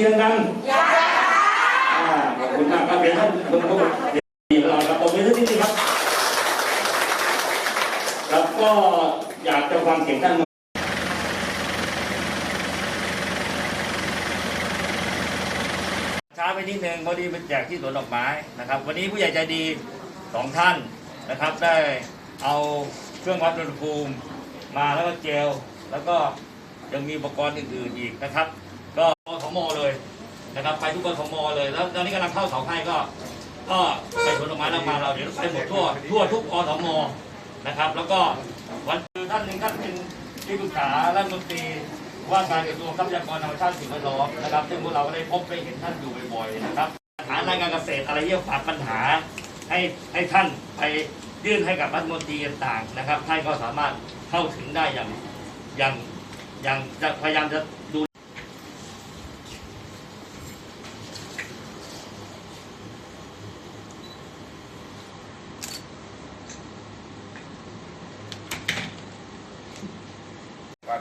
ทีดังๆอ่าขอบคุณมากครับเป็นท่านคุณผู้ดีของเราครับผมเป็นที่นี่ครับแล้วก็อยากจะฟังเสียงท่านช้าไปนิดนึงพอดีเป็นแจกที่สวนดอกไม้นะครับ วันนี้ผู้ใหญ่ใจดีสองท่านนะครับ ได้เอาเครื่องวัดอุณหภูมิมาแล้วก็เจลแล้วก็ยังมีอุปกรณ์อื่นๆอีกนะครับ ก็อสมเลยนะครับไปทุกกสมเลยแล้วตอนนี้กำลังเข้าเสาให้ก็ ก็ไปสวนดอกไม้แล้วมาเราเดี๋ยวไปหมดทั่วทั่วทุกอสมนะครับ แล้วก็วันคือท่านหนึ่งท่านเป็นที่ปรึกษารัฐมนตรีว่าการกระทรวงทรัพยากรธรรมชาติสิ่งแวดล้อมนะครับ ซึ่งพวกเราก็ได้พบได้เห็นท่านอยู่บ่อยๆนะครับปัญหาด้านการเกษตรอะไรที่ฝากปัญหาให้ให้ท่านไปยื่นให้กับรัฐมนตรีต่างๆนะครับท่านก็สามารถเข้าถึงได้อย่างอย่างอย่างจะพยายามจะดู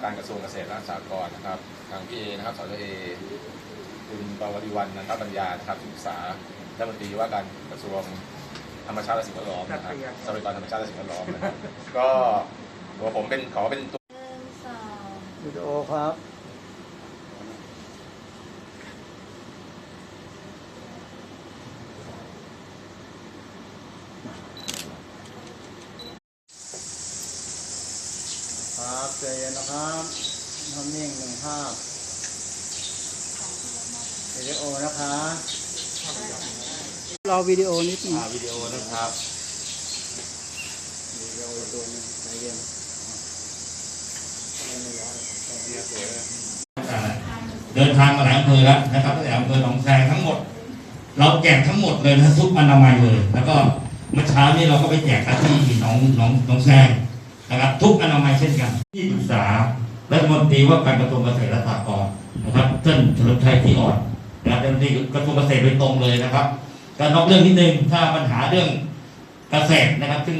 การกระทรวงเกษตรและสหกรณ์นะครับ ทางพี่เอนะครับสจเอคุณปวริวันนันทปัญญานะครับที่ปรึกษารัฐมนตรีว่าการกระทรวงธรรมชาติและสิ่งแวดล้อมนะครับทรัพยากรธรรมชาติและสิ่งแวดล้อมนะครับก็ตัวผมเป็นขอเป็นตัวหนึ่งสองวิดีโอครับ ครับใจเย็นนะครับทำนิ่งหนึ่งภาพวิดีโอนะคะเราวิดีโอนิดนึงอ่าวิดีโอนะครับวิดีโอตัวหนึงใจเย็นเดินทางมาหลายอำเภอแล้วนะครับตั้งแต่อำเภอหนองแซงทั้งหมด เราแจกทั้งหมดเลยนะทุกอนามัยเลย แล้วก็เมื่อเช้านี้เราก็ไปแจกกันที่หนองหนองหนองแซง นะครับทุกอนามัยเช่นกัน ที่ปรึกษารัฐมนตรีว่าการกระทรวงเกษตรและสหกรณ์นะครับท่านเฉลิมชัยที่อ่อนนะครับท่านตรีกระทรวงเกษตรโดยตรงเลยนะครับการนอกเรื่องนิดนึงถ้าปัญหาเรื่องเกษตรนะครับ ซึ่ง